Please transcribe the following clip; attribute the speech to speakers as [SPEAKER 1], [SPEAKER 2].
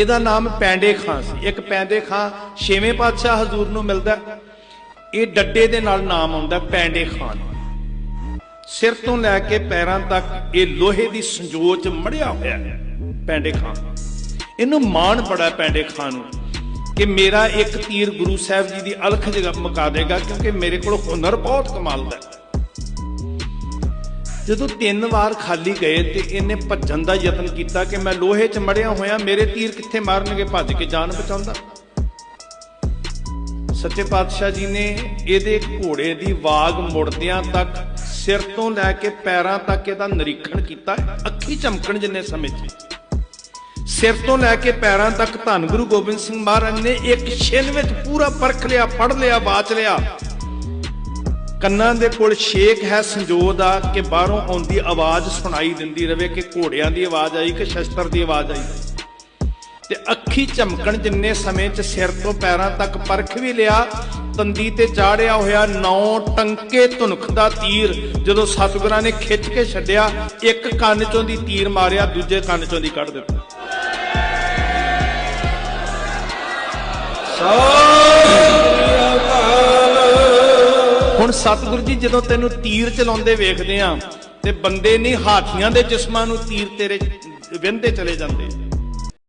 [SPEAKER 1] ਇਹਦਾ ਨਾਮ ਪੈਂਡੇ ਖਾਂ ਸੀ। ਇੱਕ ਪੈਂਡੇ ਖਾਂ ਛੇਵੇਂ ਪਾਤਸ਼ਾਹ ਹਜ਼ੂਰ ਨੂੰ ਮਿਲਦਾ ਇਹ ਡੱਡੇ ਦੇ ਨਾਲ ਨਾਮ ਆਉਂਦਾ ਪੈਂਡੇ ਖਾਂ ਸਿਰ ਤੋਂ ਲੈ ਕੇ ਪੈਰਾਂ ਤੱਕ ਇਹ ਲੋਹੇ ਦੀ ਸੰਜੋਚ ਮੜਿਆ ਹੋਇਆ ਹੈ ਪੈਂਡੇ ਖਾਂ ਇਹਨੂੰ ਮਾਣ ਬੜਾ ਪੈਂਡੇ ਖਾਂ ਨੂੰ ਕਿ ਮੇਰਾ ਇੱਕ ਤੀਰ ਗੁਰੂ ਸਾਹਿਬ ਜੀ ਦੀ ਅਲਖ ਜਗ੍ਹਾ ਮੁਕਾ ਦੇਗਾ ਕਿਉਂਕਿ ਮੇਰੇ ਕੋਲ ਹੁਨਰ ਬਹੁਤ ਕਮਾਲ ਦਾ ਹੈ। ਜਦੋਂ ਤਿੰਨ ਵਾਰ ਖਾਲੀ ਗਏ ਤੇ ਇਹਨੇ ਭੱਜਣ ਦਾ ਯਤਨ ਕੀਤਾ ਕਿ ਮੈਂ ਲੋਹੇ 'ਚ ਮੜਿਆ ਹੋਇਆ, ਮੇਰੇ ਤੀਰ ਕਿੱਥੇ ਮਾਰਨਗੇ, ਭੱਜ ਕੇ ਜਾਨ ਬਚਾਉਂਦਾ। ਸੱਚੇ ਪਾਤਸ਼ਾਹ ਜੀ ਨੇ ਇਹਦੇ ਘੋੜੇ ਦੀ ਵਾਗ ਮੁੜਦਿਆਂ ਤੱਕ ਸਿਰ ਤੋਂ ਲੈ ਕੇ ਪੈਰਾਂ ਤੱਕ ਇਹਦਾ ਨਿਰੀਖਣ ਕੀਤਾ, ਅੱਖੀ ਚਮਕਣ ਜਿੰਨੇ ਸਮੇਂ 'ਚ। ਸਿਰ ਤੋਂ ਲੈ ਕੇ ਪੈਰਾਂ ਤੱਕ ਧੰਨ ਗੁਰੂ ਗੋਬਿੰਦ ਸਿੰਘ ਮਹਾਰਾਜ ਨੇ ਇੱਕ ਛਿਨ ਵਿੱਚ ਪੂਰਾ ਪਰਖ ਲਿਆ ਪੜ ਲਿਆ ਬਾਚ ਲਿਆ। ਕੰਨਾਂ ਦੇ ਕੋਲ ਛੇਕ ਹੈ ਸੰਜੋ ਦਾ ਕਿ ਬਾਹਰੋਂ ਆਉਂਦੀ ਆਵਾਜ਼ ਸੁਣਾਈ ਦਿੰਦੀ ਰਵੇ ਕਿ ਘੋੜਿਆਂ ਦੀ ਆਵਾਜ਼ ਆਈ ਕਿ ਸ਼ਸਤਰ ਦੀ ਆਵਾਜ਼ ਆਈ। ਤੇ ਅੱਖੀ ਝਮਕਣ ਜਿੰਨੇ ਸਮੇਂ 'ਚ ਸਿਰ ਤੋਂ ਪੈਰਾਂ ਤੱਕ ਪਰਖ ਵੀ ਲਿਆ, ਤੰਦੀ ਤੇ ਚਾੜਿਆ ਹੋਇਆ ਨੌ ਟੰਕੇ ਧੁਨਖ ਦਾ ਤੀਰ ਜਦੋਂ ਸਤਿਗੁਰਾਂ ਨੇ ਖਿੱਚ ਕੇ ਛੱਡਿਆ, ਇੱਕ ਕੰਨ ਚੋਂ ਦੀ ਤੀਰ ਮਾਰਿਆ, ਦੂਜੇ ਕੰਨ ਚੋਂ ਦੀ ਕੱਢ ਦਿੱਤਾ। ਹੁਣ ਸਤਿਗੁਰੂ ਜੀ, ਜਦੋਂ ਤੈਨੂੰ ਤੀਰ ਚਲਾਉਂਦੇ ਵੇਖਦੇ ਆ, ਤੇ ਬੰਦੇ ਨਹੀਂ ਹਾਥੀਆਂ ਦੇ ਜਿਸਮਾਂ ਨੂੰ ਤੀਰ ਤੇਰੇ ਵਿੰਦੇ ਚਲੇ ਜਾਂਦੇ।